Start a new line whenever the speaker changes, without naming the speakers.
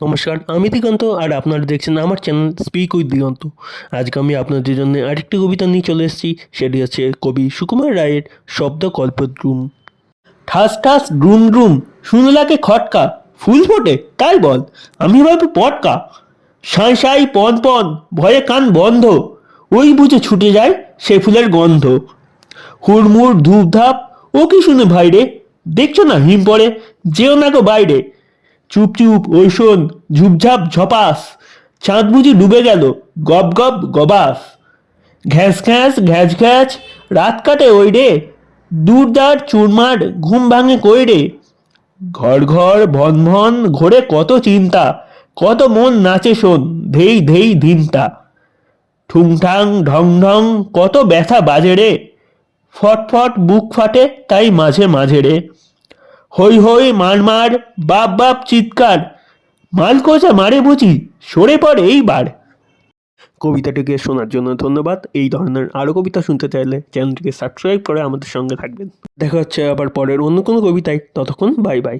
নমস্কার, আমি দিগন্ত আর আপনারা দেখছেন আমার চ্যানেল স্পিক উইথ দিগন্ত। আজকে আমি আপনাদের জন্য আরেকটি কবিতা নিয়ে চলে এসেছি, সেটি হচ্ছে কবি সুকুমার রায়ের শব্দ কল্পদ্রুম ঠাস ঠাস ড্রুম ড্রুম শুনলাকে খটকা, ফুল ফোটে, তাই বল, আমি ভাবি পটকা। সাঁই সাঁই পন পন, ভয়ে কান বন্ধ, ওই বুঝে ছুটে যায় সে ফুলের গন্ধ। হুড়মুড় ধূপধাপ, ও কি শুনে ভাইরে, দেখছ না হিম পড়ে, যেও না গো বাইরে চুপ চুপ ওই শোন ঝুপঝাপ, ঝপাস। চাঁদ বুঝি ডুবে গেল গব গব গবাস। ঘ্যাঁস ঘ্যাঁস ঘ্যাচ ঘ্যাচ রাত কাটে ওই রে। দূর দাঁড়, চুরমার, ঘুম ভাঙে কই রে? ঘর ঘর, ভন ভন, ঘোরে কত চিন্তা, কত মন নাচে শোন, ধেই ধেই ধিনতা। ঠুংঠাং ঢং ঢং, কত ব্যথা বাজে রে। ফটফট বুক ফাটে তাই মাঝে মাঝে রে। হই হই মার মার, বাপ বাপ চিৎকার। মাল কোচা মারে বুঝি, সরে পড়ে এইবার। কবিতাটিকে শোনার জন্য ধন্যবাদ। এই ধরনের আরও কবিতা শুনতে চাইলে চ্যানেলটিকে সাবস্ক্রাইব করে আমাদের সঙ্গে থাকবেন। দেখা হচ্ছে আবার পরের অন্য কোনো কবিতায়। ততক্ষণ বাই বাই।